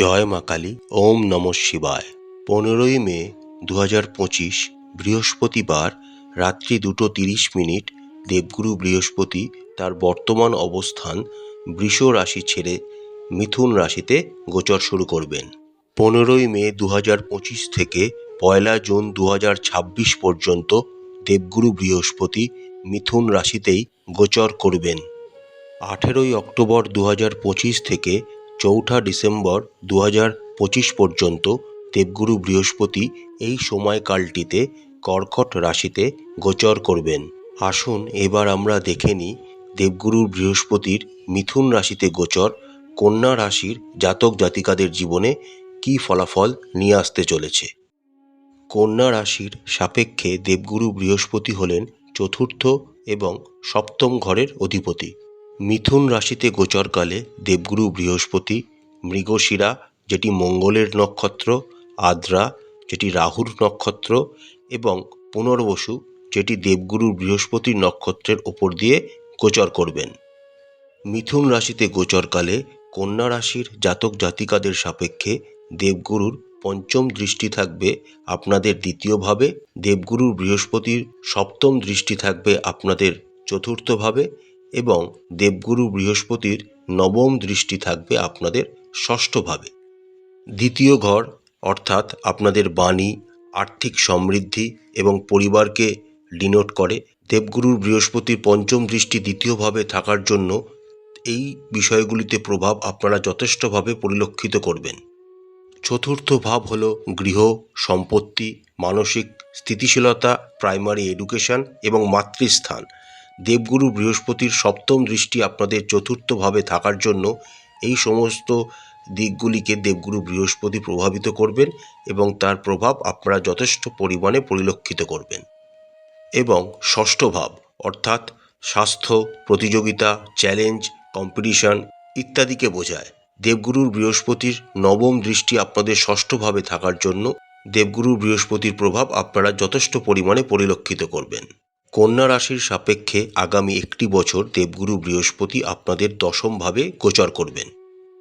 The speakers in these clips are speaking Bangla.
জয় মা কালী, ওম নম শিবায়। পনেরোই মে দু পঁচিশ, বৃহস্পতিবার, রাত্রি দুটো তিরিশ মিনিট, দেবগুরু বৃহস্পতি তার বর্তমান অবস্থান বৃষ রাশি ছেড়ে মিথুন রাশিতে গোচর শুরু করবেন। পনেরোই মে দু পঁচিশ থেকে পয়লা জুন দু ছাব্বিশ পর্যন্ত দেবগুরু বৃহস্পতি মিথুন রাশিতেই গোচর করবেন। আঠেরোই অক্টোবর দু পঁচিশ থেকে চৌঠা ডিসেম্বর দু পঁচিশ পর্যন্ত দেবগুরু বৃহস্পতি এই সময়কালটিতে কর্কট রাশিতে গোচর করবেন। আসুন এবার আমরা দেখে নিই দেবগুরু বৃহস্পতির মিথুন রাশিতে গোচর কন্যা রাশির জাতক জাতিকাদের জীবনে কী ফলাফল নিয়ে আসতে চলেছে। কন্যা রাশির সাপেক্ষে দেবগুরু বৃহস্পতি হলেন চতুর্থ এবং সপ্তম ঘরের অধিপতি। মিথুন রাশিতে গোচরকালে দেবগুরু বৃহস্পতি, মৃগশিরা, যেটি মঙ্গলের নক্ষত্র, আদ্রা, যেটি রাহুর নক্ষত্র এবং পুনর্বসু, যেটি দেবগুরু বৃহস্পতির নক্ষত্রের ওপর দিয়ে গোচর করবেন। মিথুন রাশিতে গোচরকালে কন্যা রাশির জাতক জাতিকাদের সাপেক্ষে দেবগুরুর পঞ্চম দৃষ্টি থাকবে আপনাদের দ্বিতীয়ভাবে, দেবগুরুর বৃহস্পতির সপ্তম দৃষ্টি থাকবে আপনাদের চতুর্থভাবে এবং দেবগুরু বৃহস্পতির নবম দৃষ্টি থাকবে আপনাদের ষষ্ঠভাবে। দ্বিতীয় ঘর, অর্থাৎ আপনাদের বাণী, আর্থিক সমৃদ্ধি এবং পরিবারকে ডিনোট করে দেবগুরুর বৃহস্পতির পঞ্চম দৃষ্টি দ্বিতীয়ভাবে থাকার জন্য এই বিষয়গুলিতে প্রভাব আপনারা যথেষ্টভাবে পরিলক্ষিত করবেন। চতুর্থ ভাব হল গৃহ, সম্পত্তি, মানসিক স্থিতিশীলতা প্রাইমারি এডুকেশন এবং মাতৃস্থান। দেবগুরু বৃহস্পতির সপ্তম দৃষ্টি আপনাদের চতুর্থভাবে থাকার জন্য এই সমস্ত দিকগুলিকে দেবগুরু বৃহস্পতি প্রভাবিত করবেন এবং তার প্রভাব আপনারা যথেষ্ট পরিমাণে পরিলক্ষিত করবেন। এবং ষষ্ঠ ভাব, অর্থাৎ স্বাস্থ্য, প্রতিযোগিতা, চ্যালেঞ্জ, কম্পিটিশন ইত্যাদিকে বোঝায়। দেবগুরুর বৃহস্পতির নবম দৃষ্টি আপনাদের ষষ্ঠভাবে থাকার জন্য দেবগুরু বৃহস্পতির প্রভাব আপনারা যথেষ্ট পরিমাণে পরিলক্ষিত করবেন। কন্যা রাশির সাপেক্ষে আগামী একটি বছর দেবগুরু বৃহস্পতি আপনাদের দশমভাবে গোচর করবেন।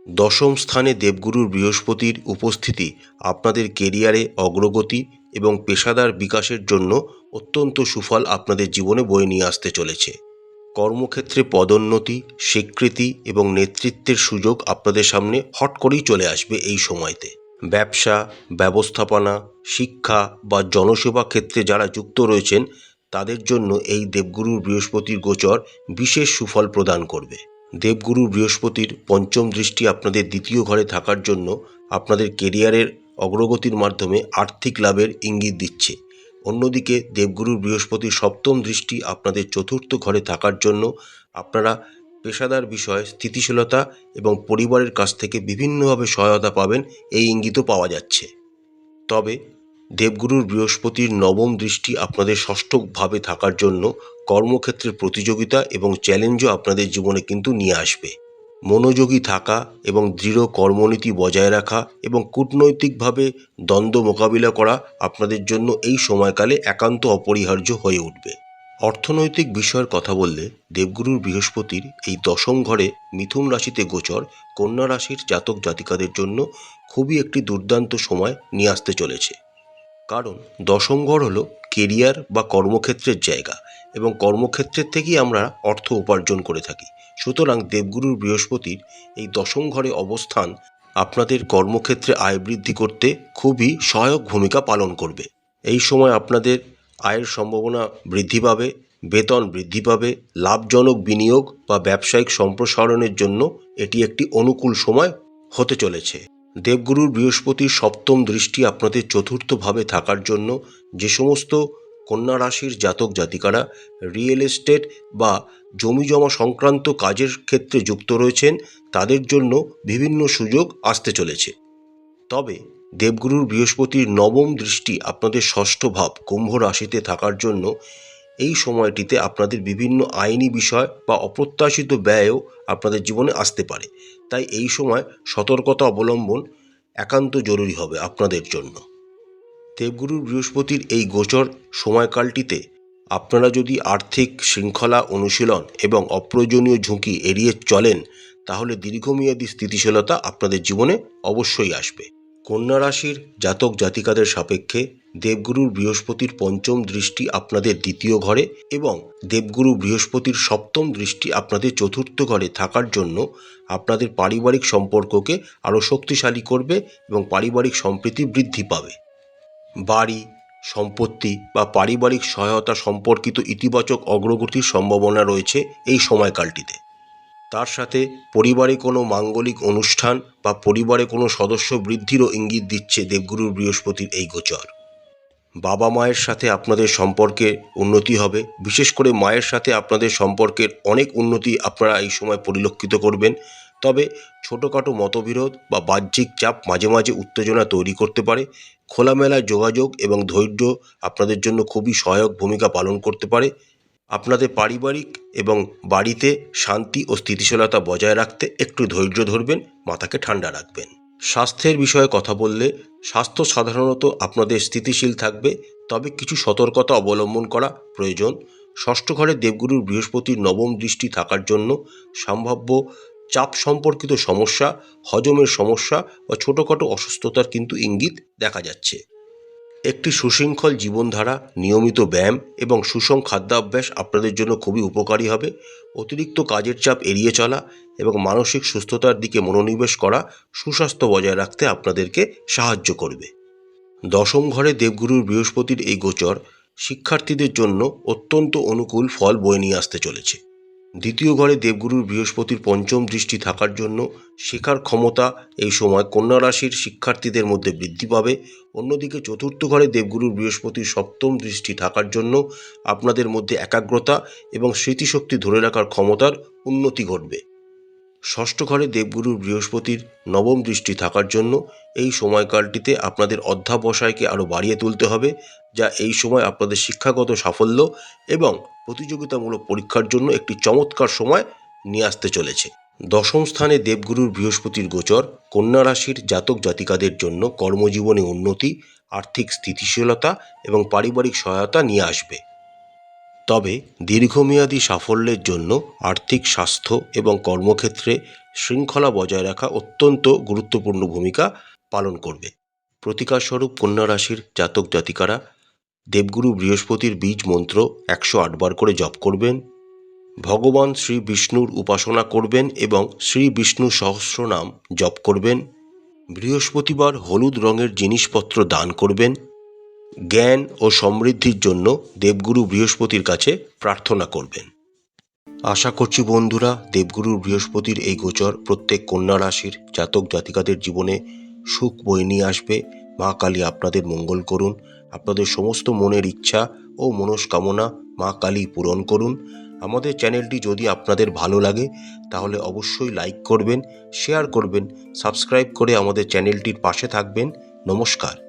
দশম স্থানে দেবগুরুর বৃহস্পতির উপস্থিতি আপনাদের কেরিয়ারে অগ্রগতি এবং পেশাদার বিকাশের জন্য অত্যন্ত সুফল আপনাদের জীবনে বয়ে নিয়ে আসতে চলেছে। কর্মক্ষেত্রে পদোন্নতি, স্বীকৃতি এবং নেতৃত্বের সুযোগ আপনাদের সামনে হট করেই চলে আসবে এই সময়তে। ব্যবসা, ব্যবস্থাপনা, শিক্ষা বা জনসেবা ক্ষেত্রে যারা যুক্ত রয়েছেন তাদের জন্য এই দেবগুরুর বৃহস্পতির গোচর বিশেষ সুফল প্রদান করবে। দেবগুরু বৃহস্পতির পঞ্চম দৃষ্টি আপনাদের দ্বিতীয় ঘরে থাকার জন্য আপনাদের কেরিয়ারের অগ্রগতির মাধ্যমে আর্থিক লাভের ইঙ্গিত দিচ্ছে। অন্যদিকে দেবগুরু বৃহস্পতির সপ্তম দৃষ্টি আপনাদের চতুর্থ ঘরে থাকার জন্য আপনারা পেশাদার বিষয়ে স্থিতিশীলতা এবং পরিবারের কাছ থেকে বিভিন্নভাবে সহায়তা পাবেন, এই ইঙ্গিতও পাওয়া যাচ্ছে। তবে দেবগুরুর বৃহস্পতির নবম দৃষ্টি আপনাদের ষষ্ঠভাবে থাকার জন্য কর্মক্ষেত্রের প্রতিযোগিতা এবং চ্যালেঞ্জও আপনাদের জীবনে কিন্তু নিয়ে আসবে। মনোযোগী থাকা এবং দৃঢ় কর্মনীতি বজায় রাখা এবং কূটনৈতিকভাবে দ্বন্দ্ব মোকাবিলা করা আপনাদের জন্য এই সময়কালে একান্ত অপরিহার্য হয়ে উঠবে। অর্থনৈতিক বিষয়ের কথা বললে দেবগুরুর বৃহস্পতির এই দশম ঘরে মিথুন রাশিতে গোচর কন্যা রাশির জাতক জাতিকাদের জন্য খুবই একটি দুর্দান্ত সময় নিয়ে আসতে চলেছে। কারণ দশম ঘর হলো কেরিয়ার বা কর্মক্ষেত্রের জায়গা এবং কর্মক্ষেত্রের থেকেই আমরা অর্থ উপার্জন করে থাকি। সুতরাং দেবগুরুর বৃহস্পতির এই দশম ঘরে অবস্থান আপনাদের কর্মক্ষেত্রে আয় বৃদ্ধি করতে খুবই সহায়ক ভূমিকা পালন করবে। এই সময় আপনাদের আয়ের সম্ভাবনা বৃদ্ধি পাবে, বেতন বৃদ্ধি পাবে, লাভজনক বিনিয়োগ বা ব্যবসায়িক সম্প্রসারণের জন্য এটি একটি অনুকূল সময় হতে চলেছে। দেবগুরুর বৃহস্পতির সপ্তম দৃষ্টি আপনাদের চতুর্থভাবে থাকার জন্য যে সমস্ত কন্যা রাশির জাতক জাতিকারা রিয়েল এস্টেট বা জমি জমা সংক্রান্ত কাজের ক্ষেত্রে যুক্ত রয়েছেন, তাদের জন্য বিভিন্ন সুযোগ আসতে চলেছে। তবে দেবগুরুর বৃহস্পতির নবম দৃষ্টি আপনাদের ষষ্ঠ ভাব কুম্ভ রাশিতে থাকার জন্য এই সময়টিতে আপনাদের বিভিন্ন আইনি বিষয় বা অপ্রত্যাশিত ব্যয়ও আপনাদের জীবনে আসতে পারে। তাই এই সময় সতর্কতা অবলম্বন একান্ত জরুরি হবে আপনাদের জন্য। দেবগুরু বৃহস্পতির এই গোচর সময়কালটিতে আপনারা যদি আর্থিক শৃঙ্খলা অনুশীলন এবং অপ্রয়োজনীয় ঝুঁকি এড়িয়ে চলেন, তাহলে দীর্ঘমেয়াদী স্থিতিশীলতা আপনাদের জীবনে অবশ্যই আসবে। কন্যা রাশির জাতক জাতিকাদের সাপেক্ষে দেবগুরুর বৃহস্পতির পঞ্চম দৃষ্টি আপনাদের দ্বিতীয় ঘরে এবং দেবগুরু বৃহস্পতির সপ্তম দৃষ্টি আপনাদের চতুর্থ ঘরে থাকার জন্য আপনাদের পারিবারিক সম্পর্ককে আরও শক্তিশালী করবে এবং পারিবারিক সম্প্রীতি বৃদ্ধি পাবে। বাড়ি, সম্পত্তি বা পারিবারিক সহায়তা সম্পর্কিত ইতিবাচক অগ্রগতির সম্ভাবনা রয়েছে এই সময়কালটিতে। তার সাথে পরিবারে কোনো মাঙ্গলিক অনুষ্ঠান বা পরিবারে কোনো সদস্য বৃদ্ধিরও ইঙ্গিত দিচ্ছে দেবগুরুর বৃহস্পতির এই গোচর। বাবা মায়ের সাথে আপনাদের সম্পর্কে উন্নতি হবে, বিশেষ করে মায়ের সাথে আপনাদের সম্পর্কের অনেক উন্নতি আপনারা এই সময় পরিলক্ষিত করবেন। তবে ছোটোখাটো মতবিরোধ বা বাহ্যিক চাপ মাঝে মাঝে উত্তেজনা তৈরি করতে পারে। খোলামেলা যোগাযোগ এবং ধৈর্য আপনাদের জন্য খুবই সহায়ক ভূমিকা পালন করতে পারে। আপনাদের পারিবারিক এবং বাড়িতে শান্তি ও স্থিতিশীলতা বজায় রাখতে একটু ধৈর্য ধরবেন, মাথাকে ঠান্ডা রাখবেন। স্বাস্থ্যের বিষয়ে কথা বললে স্বাস্থ্য সাধারণত আপনাদের স্থিতিশীল থাকবে, তবে কিছু সতর্কতা অবলম্বন করা প্রয়োজন। ষষ্ঠ ঘরে দেবগুরুর বৃহস্পতির নবম দৃষ্টি থাকার জন্য সম্ভাব্য চাপ সম্পর্কিত সমস্যা, হজমের সমস্যা বা ছোটোখাটো অসুস্থতার কিন্তু ইঙ্গিত দেখা যাচ্ছে। একটি সুশৃঙ্খল জীবনধারা, নিয়মিত ব্যায়াম এবং সুষম খাদ্যাভ্যাস আপনাদের জন্য খুবই উপকারী হবে। অতিরিক্ত কাজের চাপ এড়িয়ে চলা এবং মানসিক সুস্থতার দিকে মনোনিবেশ করা সুস্বাস্থ্য বজায় রাখতে আপনাদেরকে সাহায্য করবে। দশম ঘরে দেবগুরুর বৃহস্পতির এই গোচর শিক্ষার্থীদের জন্য অত্যন্ত অনুকূল ফল বয়ে নিয়ে আসতে চলেছে। দ্বিতীয় ঘরে দেবগুরুর বৃহস্পতির পঞ্চম দৃষ্টি থাকার জন্য শেখার ক্ষমতা এই সময় কন্যা রাশির শিক্ষার্থীদের মধ্যে বৃদ্ধি পাবে। অন্যদিকে চতুর্থ ঘরে দেবগুরুর বৃহস্পতির সপ্তম দৃষ্টি থাকার জন্য আপনাদের মধ্যে একাগ্রতা এবং স্মৃতিশক্তি ধরে রাখার ক্ষমতার উন্নতি ঘটবে। ষষ্ঠ ঘরে দেবগুরুর বৃহস্পতির নবম দৃষ্টি থাকার জন্য এই সময়কালটিতে আপনাদের অধ্যাবসায়কে আরও বাড়িয়ে তুলতে হবে, যা এই সময় আপনাদের শিক্ষাগত সাফল্য এবং প্রতিযোগিতামূলক পরীক্ষার জন্য একটি চমৎকার সময় নিয়ে আসতে চলেছে। দশম স্থানে দেবগুরুর বৃহস্পতির গোচর, কন্যা রাশির জাতক জাতিকাদের জন্য কর্মজীবনে উন্নতি, আর্থিক স্থিতিশীলতা এবং পারিবারিক সহায়তা নিয়ে আসবে। তবে দীর্ঘমেয়াদী সাফল্যের জন্য আর্থিক স্বাস্থ্য এবং কর্মক্ষেত্রে শৃঙ্খলা বজায় রাখা অত্যন্ত গুরুত্বপূর্ণ ভূমিকা পালন করবে। প্রতিকারস্বরূপ কন্যা রাশির জাতক জাতিকারা দেবগুরু বৃহস্পতির বীজ মন্ত্র একশো আটবার করে জপ করবেন, ভগবান শ্রী বিষ্ণুর উপাসনা করবেন এবং শ্রী বিষ্ণু সহস্রনাম জপ করবেন, বৃহস্পতিবার হলুদ রঙের জিনিসপত্র দান করবেন জ্ঞান ও সমৃদ্ধির জন্য দেবগুরু বৃহস্পতির কাছে প্রার্থনা করবেন। আশা করছি বন্ধুরা, দেবগুরুর বৃহস্পতির এই গোচর প্রত্যেক কন্যা রাশির জাতক জাতিকাদের জীবনে সুখ বয়ে নিয়ে আসবে। মা কালী আপনাদের মঙ্গল করুন, আপনাদের সমস্ত মনের ইচ্ছা ও মনস্কামনা মা কালী পূরণ করুন। আমাদের চ্যানেলটি যদি আপনাদের ভালো লাগে, তাহলে অবশ্যই লাইক করবেন, শেয়ার করবেন, সাবস্ক্রাইব করে আমাদের চ্যানেলটির পাশে থাকবেন। নমস্কার।